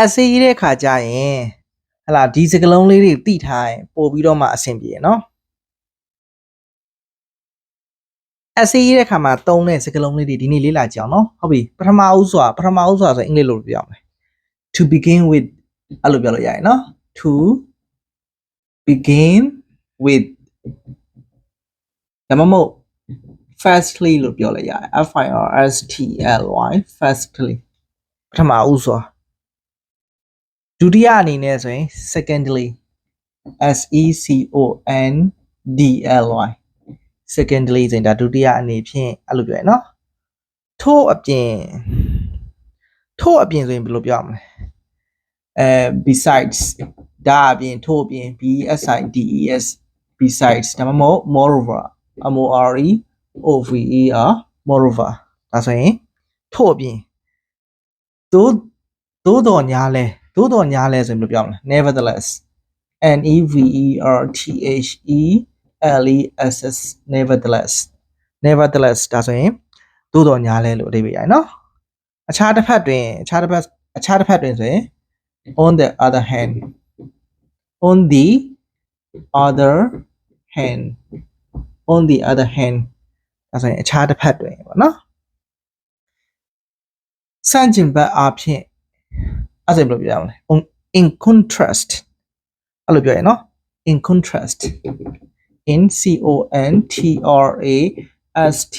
essay ရေးတဲ့ခါကျရင်ဟလာဒီစကလုံးလေးတွေတိထားရင်ပို့ပြီးတော့မှအဆင်ပြေရနော် essay ရေးတဲ့ခါမှာသုံးတဲ့စကားလုံးလေးတွေဒီနေ့လေ့လာကြအောင်နော်ဟုတ်ပြီပထမဦးစွာပထမဦးစွာဆိုရင်အင်္ဂလိပ်လိုပြောရမယ် to begin with အဲ့လိုပြောလို့ရတယ်နော် to begin with ဒါမှမဟုတ် firstly လို့ပြောလိုက်ရတယ် f i r s t l y firstly ပထမဦးစွာ ဒုတိယအနေနဲ့ဆိုရင် secondly s e c o n d l y secondly ဆိုရင်ဒါဒုတိယအနေဖြင့်အဲ့လိုပြောရနော်ထို့အပြင်ထို့အပြင်ဆိုရင်ဘယ်လိုပြောရမလဲအဲ besides ဒါအပြင်ထို့အပြင် b s i d e s besides ဒါမှမဟုတ် moreover m o r e o v e r moreover ဒါဆိုရင်ထို့အပြင်သို့သို့တော်ညာလဲ သို့တော်ညာလဲဆိုရင်ဘယ်လိုပြောမလဲ nevertheless n e v e r t h e l e s s nevertheless nevertheless ဒါဆိုရင်သို့တော်ညာလဲလို့အဓိပ္ပာယ်ရတယ်နော်အခြားတစ်ဖက်တွင်အခြားတစ်ဖက်အခြားတစ်ဖက်တွင်ဆိုရင် on the other hand on the other hand on the other hand ဒါဆိုရင်အခြားတစ်ဖက်တွင်ပေါ့နော်စန့်ကျင်ဘက်အဖြစ် အဲ့ဒါဘယ်လိုပြောရမလဲ On- in contrast အဲ့လိုပြောရင်နော် in contrast in c o n t r a s t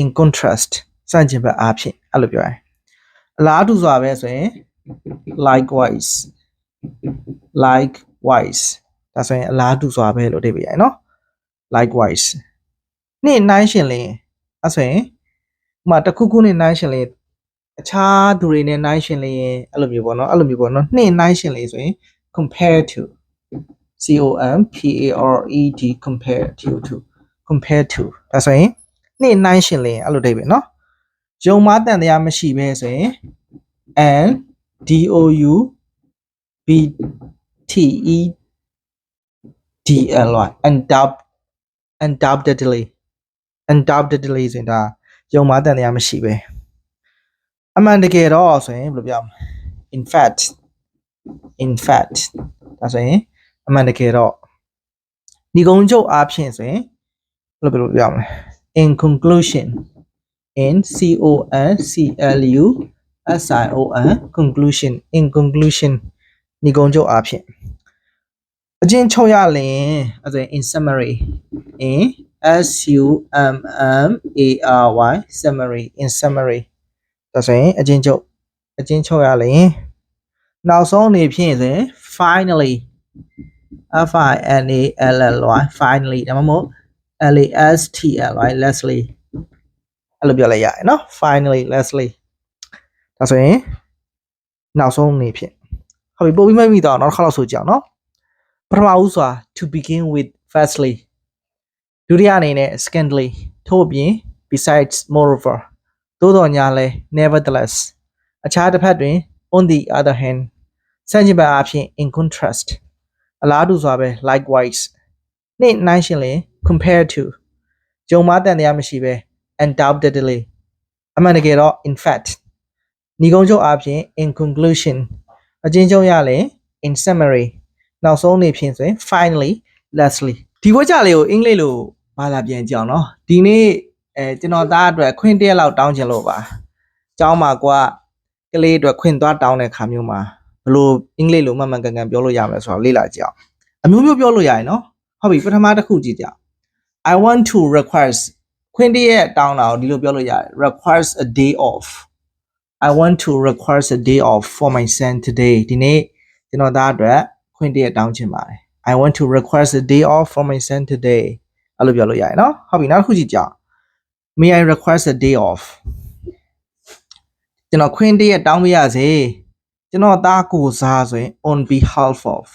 in contrast စန့်ကျင်ဘက်အဖြစ်အဲ့လိုပြောရင်အလားတူစွာပဲဆိုရင် likewise likewise ဒါဆိုရင်အလားတူစွာပဲလို့အဓိပ္ပာယ်ရယ်နော် likewise နေ့နိုင်ရှင်လင်းအဲ့ဆိုရင်ဥပမာတစ်ခုခုနဲ့နိုင်ရှင်လင်း အခြားသူတွေနဲ့နိုင်ရှင်လင်းအဲ့လိုမျိုးပေါ့နော်အဲ့လိုမျိုးပေါ့နော်နေ့နိုင်ရှင်လင်းဆိုရင် compare to c o m p a r e d compare to to compare to ဒါဆိုရင်နေ့နိုင်ရှင်လင်းအဲ့လိုအဓိပ္ပာယ်နော်ယုံမားတန်တရားမရှိဘဲဆိုရင် and d o u b t e d l y undoubt undoubtedly undoubtedly ဆိုရင်ဒါယုံမားတန်တရားမရှိပဲ အမှန်တကယ်တော့ဆိုရင်ဘယ်လိုပြောမလဲ in fact in fact ဒါဆိုရင်အမှန်တကယ်တော့ဒီကုန်းချုပ်အားဖြင့်ဆိုရင်ဘယ်လိုဘယ်လိုပြောမလဲ in conclusion in c o n c l u s i o n conclusion in conclusion ဒီကုန်းချုပ်အားဖြင့်အချင်းချုပ်ရလင်အဲဆိုရင် in summary in s u m m a r y summary in summary ဒါဆိုရင်အချင်းချုပ်အချင်းချုပ်ရလင်နောက်ဆုံးအနေဖြင့်ဆိုရင် finally f i n a l l y finally ဒါမှမဟုတ် l a s t l y lastly အဲ့လိုပြောလိုက်ရတယ်နော် finally lastly ဒါဆိုရင်နောက်ဆုံးအနေဖြင့်ဟုတ်ပြီပို့ပြီးမှမိတော့နောက်တစ်ခါလောက်ဆိုကြအောင်နော်ပထမဦးစွာ to begin with firstly ဒုတိယအနေနဲ့ secondly ထို့အပြင် besides moreover သို့တော်ညာလဲ nevertheless အခြားတစ်ဖက်တွင် on the other hand ဆန့်ကျင်ဘက်အဖြစ် in contrast အလားတူစွာပဲ likewise နှင့်နှိုင်းရှင်လျင် compare to ဂျုံမားတန်တရားမရှိပဲ undoubtedly အမှန်တကယ်တော့ in fact ညီကုန်းချုပ်အဖြစ် in conclusion အချင်းချုပ်ရလျင် in summary နောက်ဆုံးအနေဖြင့်ဆိုရင် finally lastly ဒီဝါကြလေးကိုအင်္ဂလိပ်လိုဘာသာပြန်ကြအောင်နော်ဒီနေ့ အဲကျွန်တော်သားအတွက်ခွင့်တစ်ရက်လောက်တောင်းချင်လို့ပါကျောင်းမှာကွာကလေးအတွက်ခွင့်သွားတောင်းတဲ့ခါမျိုးမှာဘလို့အင်္ဂလိပ်လိုမှန်မှန်ကန်ကန်ပြောလို့ရမလဲဆိုတော့လေ့လာကြအောင်အမျိုးမျိုးပြောလို့ရတယ်နော်ဟုတ်ပြီပထမတစ်ခုကြည့်ကြအောင် I want to request ခွင့်တစ်ရက်တောင်းတာကိုဒီလိုပြောလို့ရတယ် requires a day off I want to request a day off for my son today ဒီနေ့ကျွန်တော်သားအတွက်ခွင့်တစ်ရက်တောင်းချင်ပါတယ် I want to request a day off for my son today အဲ့လိုပြောလို့ရတယ်နော်ဟုတ်ပြီနောက်တစ်ခုကြည့်ကြအောင် May I request a day off ကျွန်တော်ခွင့်တစ်ရက်တောင်းပေးရစေကျွန်တော်သားကိုစားဆိုရင် on behalf of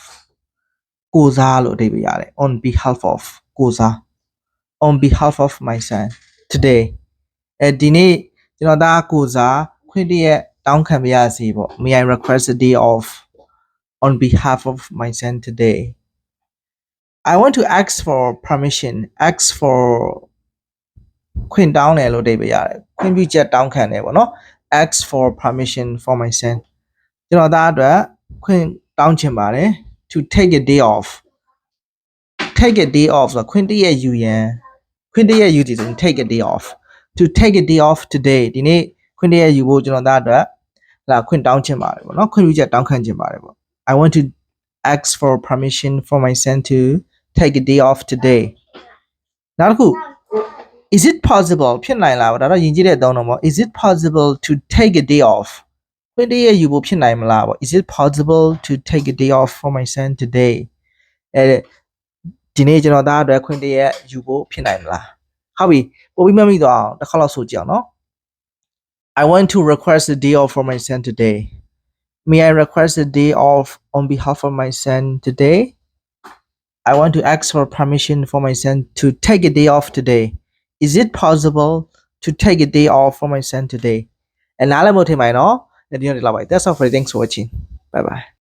ကိုစားလို့အဓိပ္ပာယ်ရတယ် on behalf of ကိုစား on behalf of my son today အဲဒီနေ့ကျွန်တော်သားကိုစားခွင့်တစ်ရက်တောင်းခံပေးရစေပေါ့ May I request a day off on behalf of my son today I want to ask for permission ask for ခွင့်တောင်းတယ်လို့အဓိပ္ပာယ်ရတယ်ခွင့်ပြုချက်တောင်းခံတယ်ပေါ့နော် ask for permission for my son ကျွန်တော်သားအတွက်ခွင့်တောင်းချင်ပါတယ် to take a day off take a day off ဆိုတော့ခွင့်တစ်ရက်ယူရန်ခွင့်တစ်ရက်ယူတည်ဆိုရင် take a day off to take a day off today ဒီနေ့ခွင့်တစ်ရက်ယူဖို့ကျွန်တော်သားအတွက်လာခွင့်တောင်းချင်ပါတယ်ပေါ့နော်ခွင့်ပြုချက်တောင်းခံချင်ပါတယ်ပေါ့ I want to ask for permission for my son to take a day off today နောက်တစ်ခု is it possible ဖြစ်နိုင်လားပေါ့ဒါတော့ယဉ်ကျေးတဲ့အသုံးတော့ပေါ့ is it possible to take a day off ခွင့်တစ်ရက်ယူဖို့ဖြစ်နိုင်မလားပေါ့ is it possible to take a day off for my son today အဲဒီနေ့ကျွန်တော်သားအတွက်ခွင့်တစ်ရက်ယူဖို့ဖြစ်နိုင်မလားဟုတ်ပြီပို့ပြီးမှတ်မိတော့အောင်တစ်ခါလောက်ဆိုကြအောင်နော် I want to request a day off for my son today may I request a day off on behalf of my son today I want to ask for permission for my son to take a day off today Is it possible to take a day off for my son today အဲနားလည်းမဟုတ်ထင်ပါနဲ့နော်ဒီနေ့ဒီလောက်ပါ that's all for today. thanks for watching bye bye